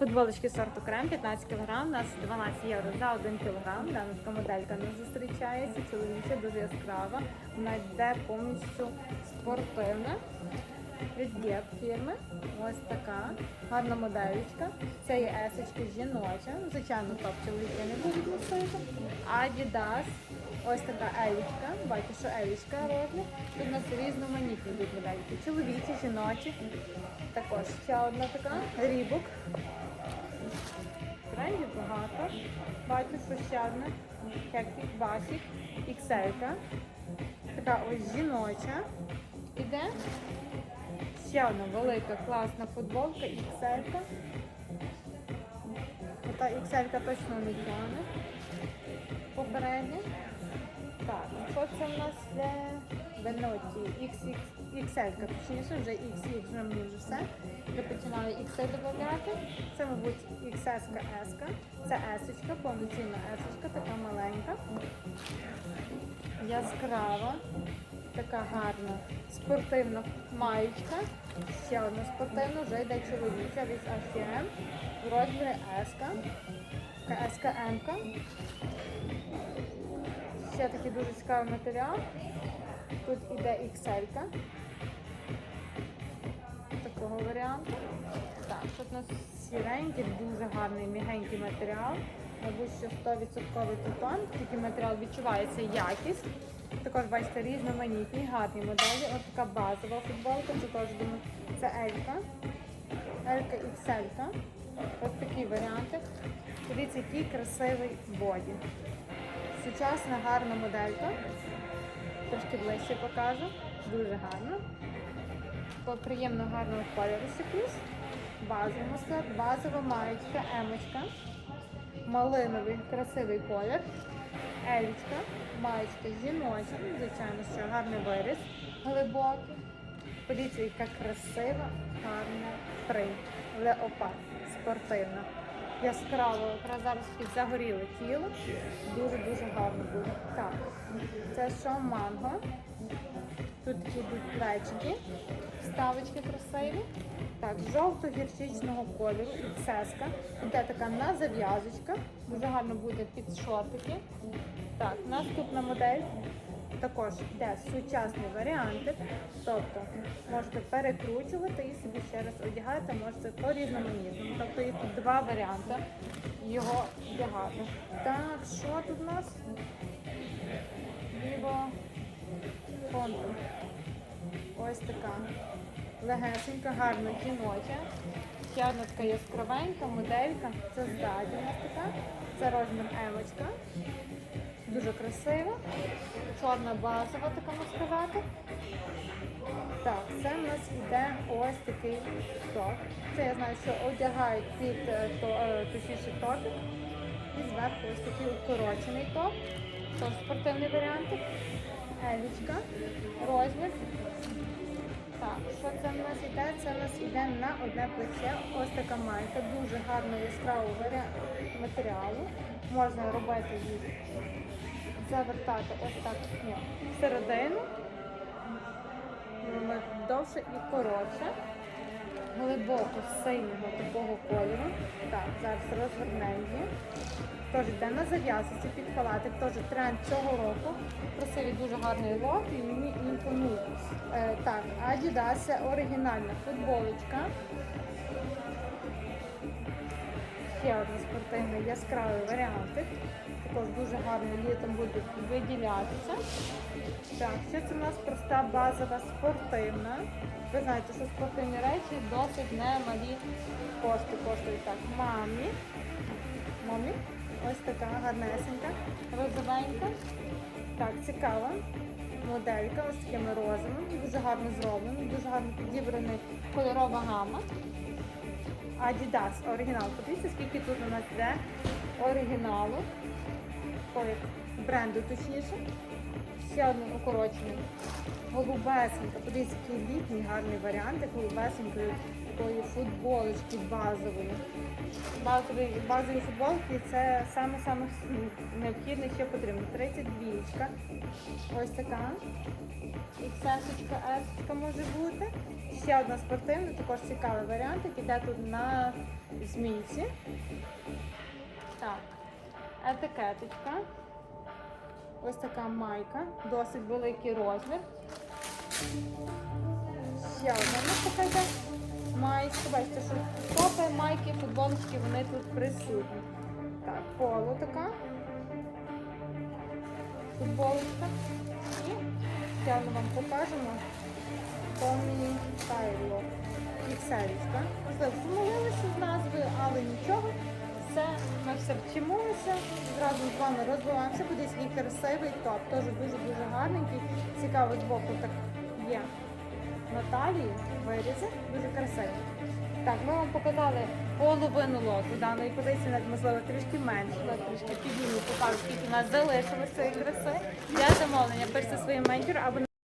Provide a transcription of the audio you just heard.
Футболочки сорту крем 15 кг, у нас 12 євро за 1 кг. Дана така моделька не зустрічається, чоловіча, дуже яскрава. Вона йде повністю спортивна. Від Gap фірми. Ось така. Гарна моделька. Це є есочка жіноча. Звичайно, топ чоловіки не будуть носити. Adidas. Ось така елічка. Бачите, що елічка розмір. Тут у нас різноманітні тут модельки. Чоловічі, жіночі. Також ще одна така. Рібок. Трендів багато. Бачу, що ще одна. Хектик, басік, ікселька. Така ось жіноча. Іде. Ще одна велика класна футболка, ікселька. Ота ікселька точно не тягне. Попередня. Так, що це в нас є? Веноті XX, XL, точніше, вже XX, вже мені вже все. Вже починаю XL додати. Це, мабуть, XS, S. Це S, повноцінна S, така маленька. Яскрава, така гарна спортивна маєчка. Ще одна спортивна, вже йде чоловіча від H&M. В розмірі S. КСК М. Ще такий дуже цікавий матеріал. Тут іде XL. Такого варіанту. Так, тут у нас сіренький, дуже гарний, мігенький матеріал. Мабуть, що 100% тутон, тільки матеріал відчувається якість. Також бачите різноманітні, гарні моделі. Ось така базова футболка, це теж думаю, це Елька. Елька XL. Ось такі варіанти. Дивіться, який красивий боді. Сучасна гарна моделька. Трошки ближче покажу. Дуже гарно. По приємно гарного кольору сикус. Базовий склад, базова маєчка, емочка. Малиновий красивий колір. Елічка, маєчка жіноча, звичайно, що гарний виріс, глибокий. Подивіться, яка красива, гарна принт. Леопард, спортивна. Яскраво, якраз зараз загоріле тіло. Дуже-дуже гарно буде. Так, це що манго. Тут йдуть плечики, вставочки красиві. Так, жовто-гірчичного кольору і цеска. Іде така на зав'язочка. Дуже гарно буде під шортики. Так, наступна модель. Також йде сучасний варіантик. Тобто можете перекручувати і собі ще раз одягати, можете по різноманітному. Тобто є тут два варіанти його одягати. Так, що тут у нас? Vivo Contour. Ось така легесенька, гарна жіноча. Ще така яскравенька моделька. Це ззаді у нас така. Це розмір емочка. Дуже красива. Чорна базова, така можна сказати. Так, це в нас іде ось такий топ. Це я знаю, що одягають під е, то, е, точніше топик. І зверху ось такий укорочений топ. Тож спортивний варіантик. Елічка. Розмір. Так, що це в нас іде? Це в нас іде на одне плече. Ось така майка, дуже гарного яскравого матеріалу. Можна робити її, завертати ось так всередину. Довше і коротше. Глибоко синього такого кольору. Так, зараз розвернемо її. Тож йде на зав'язці під халатик, теж тренд цього року. Красивий дуже гарний лот і мені імпонує. Е, так, Adidas оригінальна футболочка. Ще один спортивний яскравий варіантик. Також дуже гарно літом буде виділятися. Так, це у нас проста базова спортивна. Ви знаєте, що спортивні речі досить немалі кошти коштують так. Мамі. Мамі. Ось така гарнесенька, розовенька. Так, цікава моделька, ось такими розовими. Дуже гарно зроблено, дуже гарно підібрана кольорова гама. Adidas оригінал. Подивіться, скільки тут у нас йде оригіналу. Ой, бренду точніше. Ще одне укорочене. Голубесенька. Подивіться, який літній гарний варіант, голубесенькою такої футболочки базової. Базові, базові футболки це саме-саме необхідне, що потрібно. 32. Ось така. XS-очка, S може бути. Ще одна спортивна, також цікавий варіант, який йде тут на змійці. Так, етикеточка. Ось така майка, досить великий розмір. Ще одна така йде маєчка. Бачите, що топи, майки, футболочки, вони тут присутні. Так, поло така. Футболочка. І ще вам покажемо. Томі Тайло. Ікселічка. Можливо, помилилися з назвою, але нічого. Все, ми все вчимося, зразу з вами розвиваємося, буде свій красивий топ, теж дуже-дуже гарненький. Цікаво, з боку так є на талії, вирізи, дуже красиві. Так, ми вам показали половину лоту даної позиції, навіть можливо трішки менше, але трішки підійму покажу, скільки у нас залишилось цієї краси. Для замовлення пишіть своїм менеджером або